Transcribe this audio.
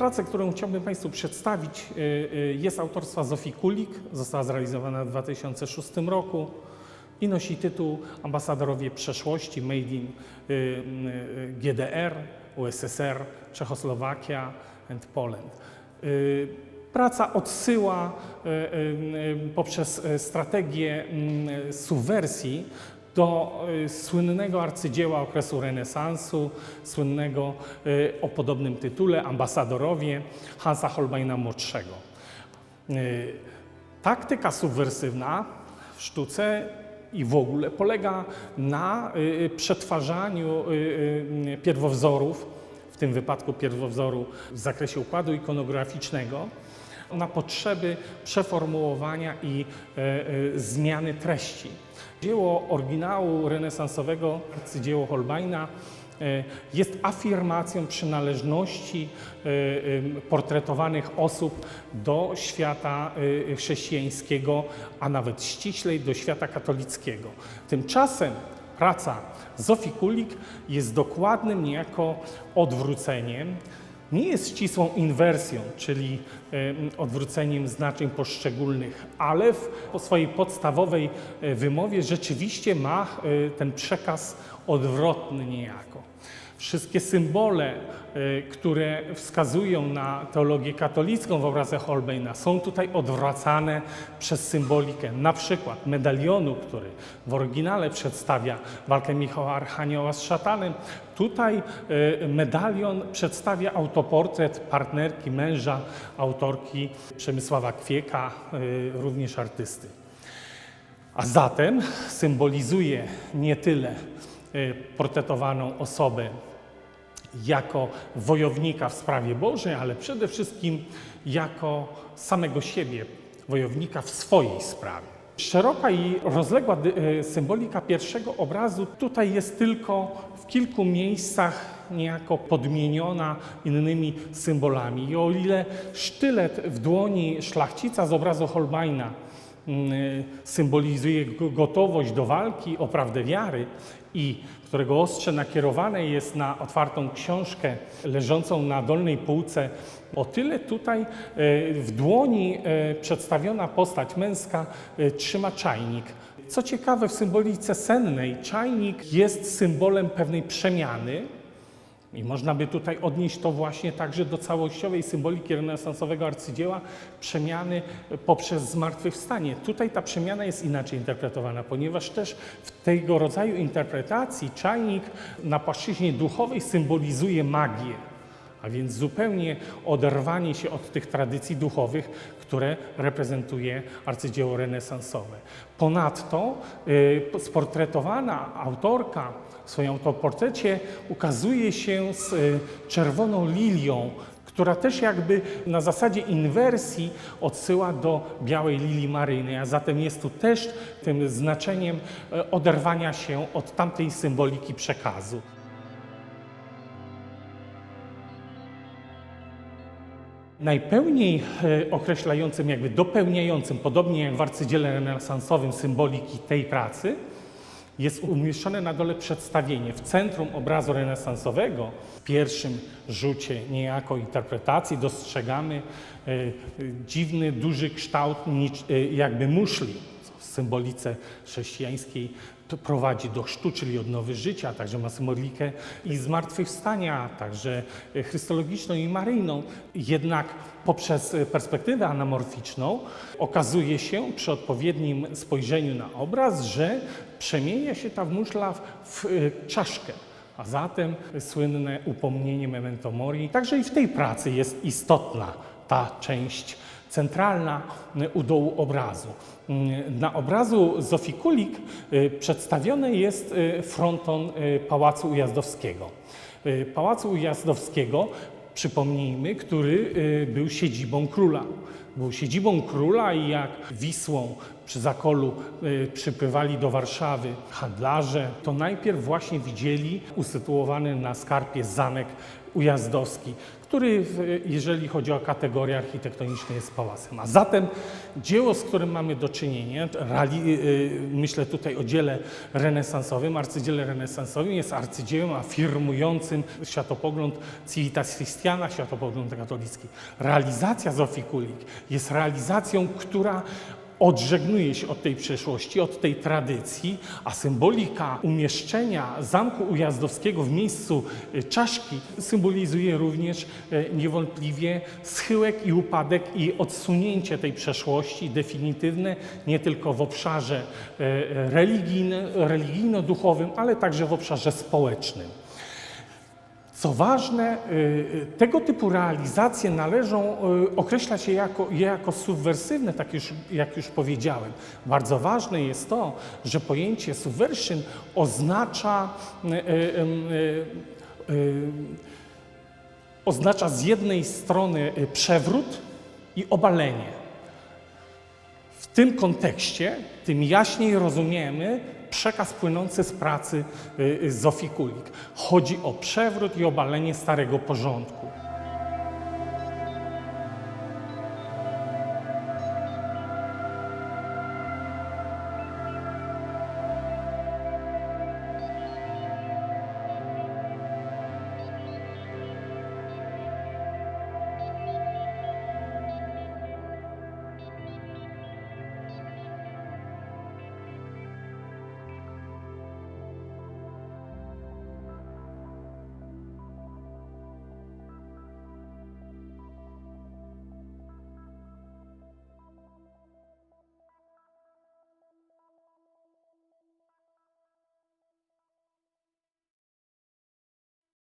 pracę, którą chciałbym Państwu przedstawić, y, y, jest autorstwa Zofii Kulik. Została zrealizowana w 2006 roku i nosi tytuł Ambasadorowie przeszłości Made in y, GDR, USSR, Czechoslowakia and Poland. Praca odsyła poprzez strategię y, subwersji do y, słynnego arcydzieła okresu renesansu, słynnego y, o podobnym tytule Ambasadorowie Hansa Holbeina młodszego. Y, Taktyka subwersywna w sztuce i w ogóle polega na przetwarzaniu pierwowzorów, w tym wypadku pierwowzoru w zakresie układu ikonograficznego, na potrzeby przeformułowania i e, e, zmiany treści. Dzieło oryginału renesansowego, arcydzieło Holbeina, e, jest afirmacją przynależności portretowanych osób do świata chrześcijańskiego, a nawet ściślej do świata katolickiego. Tymczasem praca Zofii Kulik jest dokładnym niejako odwróceniem nie jest ścisłą inwersją, czyli em, odwróceniem znaczeń poszczególnych, ale w swojej podstawowej e, wymowie rzeczywiście ma e, ten przekaz odwrotny niejako. Wszystkie symbole, e, które wskazują na teologię katolicką w obrazach Holbeina, są tutaj odwracane przez symbolikę. Na przykład medalionu, który w oryginale przedstawia walkę Michała Archanioła z szatanem. Tutaj e, medalion przedstawia autoportret partnerki męża, autorki Przemysława Kwieka, e, również artysty. A zatem symbolizuje nie tyle portretowaną osobę jako wojownika w sprawie Bożej, ale przede wszystkim jako samego siebie, wojownika w swojej sprawie. Szeroka i rozległa e, symbolika pierwszego obrazu tutaj jest tylko w kilku miejscach niejako podmieniona innymi symbolami. I o ile sztylet w dłoni szlachcica z obrazu Holbeina symbolizuje go- gotowość do walki o prawdę wiary i którego ostrze nakierowane jest na otwartą książkę leżącą na dolnej półce. O tyle tutaj e, w dłoni e, przedstawiona postać męska trzyma czajnik. Co ciekawe, w symbolice sennej czajnik jest symbolem pewnej przemiany, i można by tutaj odnieść to właśnie także do całościowej symboliki renesansowego arcydzieła, przemiany poprzez zmartwychwstanie. Tutaj ta przemiana jest inaczej interpretowana, ponieważ też w tego rodzaju interpretacji czajnik na płaszczyźnie duchowej symbolizuje magię. A więc zupełnie oderwanie się od tych tradycji duchowych, które reprezentuje arcydzieło renesansowe. Ponadto y, sportretowana autorka w swoim autoportrecie ukazuje się z y, czerwoną lilią, która też jakby na zasadzie inwersji odsyła do białej lilii maryjnej, a zatem jest tu też tym znaczeniem y, oderwania się od tamtej symboliki przekazu. Najpełniej e, określającym, jakby dopełniającym, podobnie jak w arcydziele renesansowym symboliki tej pracy, jest umieszczone na dole przedstawienie. W centrum obrazu renesansowego, w pierwszym rzucie niejako interpretacji, dostrzegamy e, e, dziwny, duży kształt jakby muszli. Symbolice chrześcijańskiej prowadzi do chrztu, czyli odnowy życia, także ma symbolikę i zmartwychwstania, także e, chrystologiczną i maryjną. Jednak poprzez e, perspektywę anamorficzną okazuje się przy odpowiednim spojrzeniu na obraz, że przemienia się ta muszla w, w e, czaszkę. A zatem słynne upomnienie memento mori. Także i w tej pracy jest istotna ta część centralna y, u dołu obrazu. Y, Na obrazu Zofii Kulik y, przedstawiony jest fronton Pałacu Ujazdowskiego. Pałacu Ujazdowskiego, przypomnijmy, który był siedzibą króla. Był siedzibą króla i jak Wisłą przy Zakolu przypływali do Warszawy handlarze, to najpierw właśnie widzieli usytuowany na skarpie zamek ujazdowski, który jeżeli chodzi o kategorię architektoniczną jest pałacem. A zatem dzieło, z którym mamy do czynienia, reali, y, myślę tutaj o dziele renesansowym, arcydziele renesansowym, jest arcydziełem afirmującym światopogląd Civitas Christiana, światopogląd katolicki. Realizacja Zofii Kulik jest realizacją, która odżegnuje się od tej przeszłości, od tej tradycji, a symbolika umieszczenia Zamku Ujazdowskiego w miejscu y, czaszki symbolizuje również y, niewątpliwie schyłek i upadek i odsunięcie tej przeszłości definitywne, nie tylko w obszarze y, religijno-duchowym, ale także w obszarze społecznym. Co ważne, y, y, tego typu realizacje należą y, określać je jako, je jako subwersywne, tak już, jak już powiedziałem. Bardzo ważne jest to, że pojęcie subversion oznacza, oznacza z jednej strony przewrót i obalenie. Tym kontekście tym jaśniej rozumiemy przekaz płynący z pracy y, y, Zofii Kulik. Chodzi o przewrót i obalenie starego porządku.